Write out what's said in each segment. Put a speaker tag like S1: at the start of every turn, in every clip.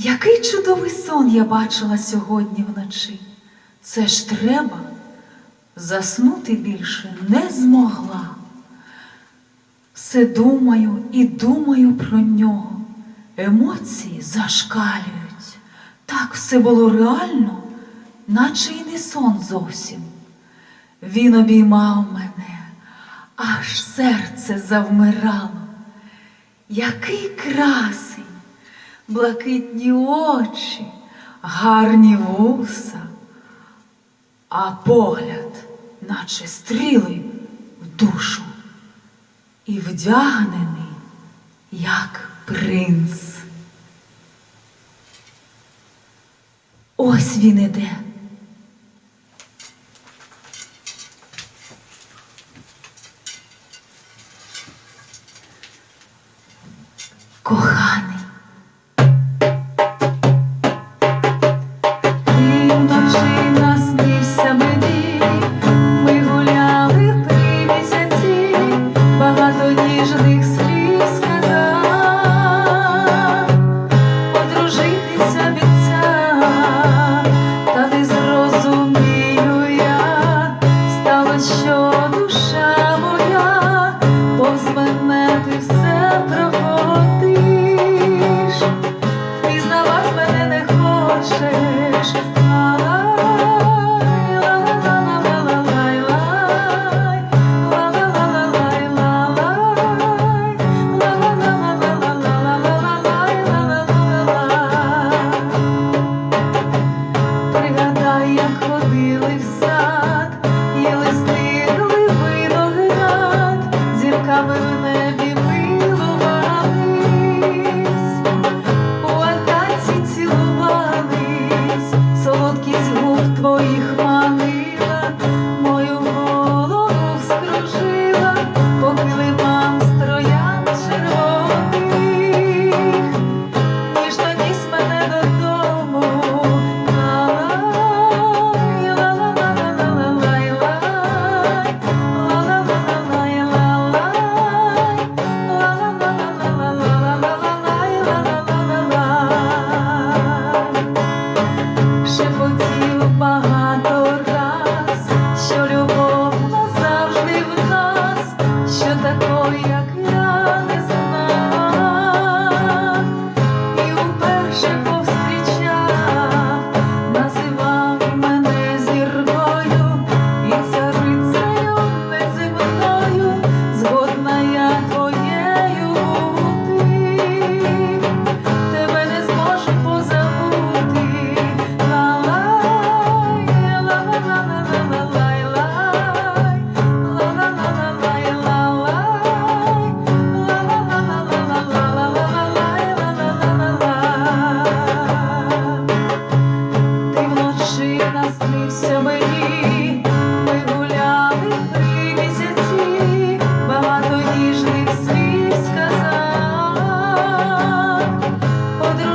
S1: Який чудовий сон я бачила сьогодні вночі. Це ж треба, заснути більше не змогла. Все думаю і думаю про нього. Емоції зашкалюють. Так все було реально, наче й не сон зовсім. Він обіймав мене, аж серце завмирало. Який красень, блакитні очі, гарні вуса, а погляд, наче стріли в душу, і вдягнений, як принц. Ось він іде. Коханий. Obrigada. Mama.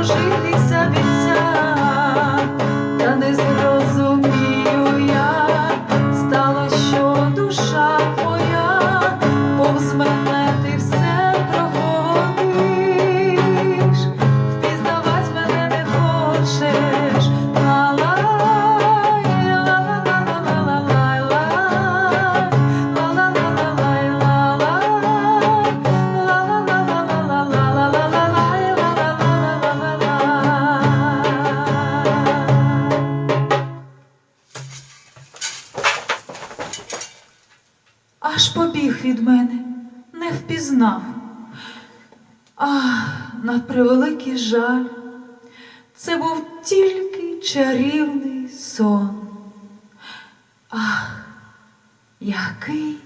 S1: одружитися обіцяв, Аж побіг від мене, не впізнав. Ах, на превеликий жаль, це був тільки чарівний сон. Ах, який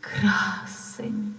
S1: красень.